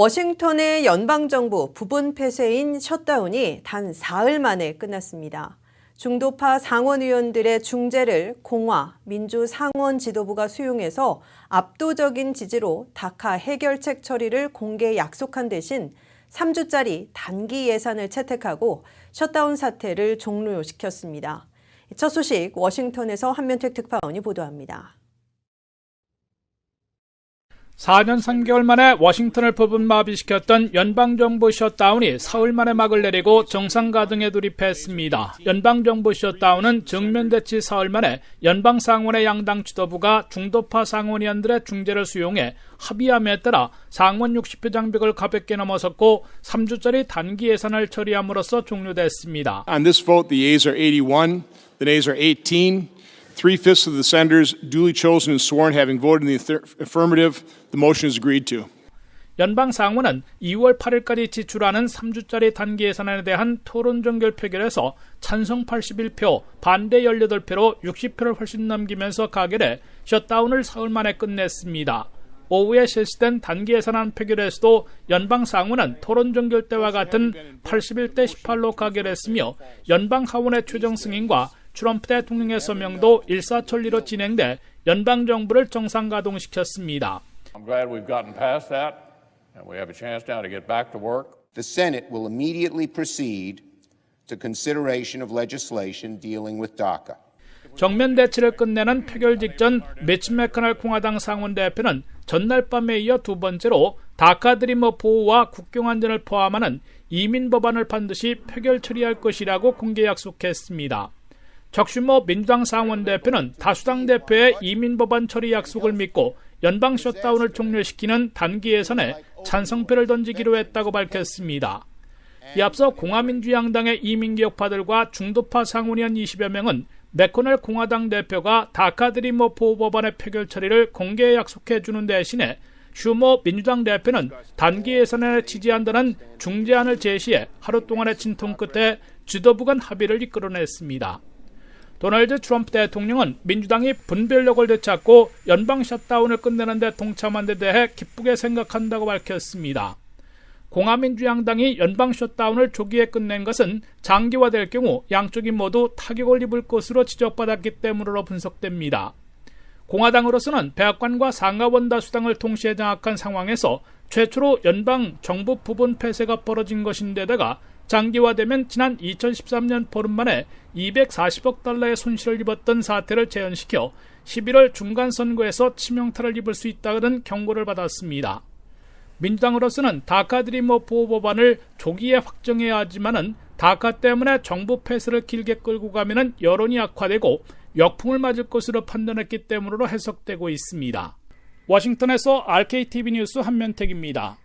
워싱턴의 연방정부 부분 폐쇄인 셧다운이 단 사흘 만에 끝났습니다. 중도파 상원의원들의 중재를 공화 민주 상원 지도부가 수용해서 압도적인 지지로 다카 해결책 처리를 공개 약속한 대신 3주짜리 단기 예산을 채택하고 셧다운 사태를 종료시켰습니다. 첫 소식 워싱턴에서 한면택 특파원이 보도합니다. 4년 3개월 만에 워싱턴을 부분 마비시켰던 연방정부 셧다운이 사흘 만에 막을 내리고 정상 가동에 돌입했습니다. 연방정부 셧다운은 정면 대치 사흘 만에 연방 상원의 양당 지도부가 중도파 상원의원들의 중재를 수용해 합의함에 따라 상원 60표 장벽을 가볍게 넘어섰고 3주짜리 단기 예산을 처리함으로써 종료됐습니다. On this vote, the yeas are 81, the nays are 18. Three fifths of the senators duly chosen and sworn having voted in the affir- affirmative, the motion is agreed to. 연방 상원은 2월 8일까지 지출하는 3주짜리 단기 예산안에 대한 토론 종결 표결에서 찬성 81표, 반대 18표로 60표를 훨씬 넘기면서 가결해 셧다운을 사흘 만에 끝냈습니다. 오후에 실시된 단기 예산안 표결에서도 연방 상원은 토론 종결 때와 같은 81대 18로 가결했으며 연방 하원의 최종 승인과 트럼프 대통령의 서명도 일사천리로 진행돼 연방 정부를 정상 가동시켰습니다. I'm glad we've gotten past that, and we have a chance now to get back to work. The Senate will immediately proceed to consideration of legislation dealing with DACA. 정면 대치를 끝내는 표결 직전 매치 메커널 공화당 상원 대표는 전날 밤에 이어 두 번째로 다카 드리머 보호와 국경 안전을 포함하는 이민 법안을 반드시 표결 처리할 것이라고 공개 약속했습니다. 적슈머 민주당 상원 대표는 다수당 대표의 이민 법안 처리 약속을 믿고 연방 셧다운을 종료시키는 단기 예산에 찬성표를 던지기로 했다고 밝혔습니다. 이 앞서 공화민주양당의 이민개혁파들과 중도파 상원의원 20여 명은 맥코넬 공화당 대표가 다카드리머 보호법안의 표결 처리를 공개 약속해 주는 대신에 슈머 민주당 대표는 단기 예산안에 지지한다는 중재안을 제시해 하루 동안의 진통 끝에 지도부 간 합의를 이끌어냈습니다. 도널드 트럼프 대통령은 민주당이 분별력을 되찾고 연방 셧다운을 끝내는 데 동참한 데 대해 기쁘게 생각한다고 밝혔습니다. 공화민주양당이 연방 셧다운을 조기에 끝낸 것은 장기화될 경우 양쪽이 모두 타격을 입을 것으로 지적받았기 때문으로 분석됩니다. 공화당으로서는 백악관과 상하원 다수당을 동시에 장악한 상황에서 최초로 연방 정부 부분 폐쇄가 벌어진 것인데다가 장기화되면 지난 2013년 보름 만에 240억 달러의 손실을 입었던 사태를 재현시켜 11월 중간 선거에서 치명타를 입을 수 있다는 경고를 받았습니다. 민주당으로서는 다카 드리머 보호 법안을 조기에 확정해야 하지만은 다카 때문에 정부 폐쇄를 길게 끌고 가면은 여론이 악화되고 역풍을 맞을 것으로 판단했기 때문으로 해석되고 있습니다. 워싱턴에서 RKTV 뉴스 한면택입니다.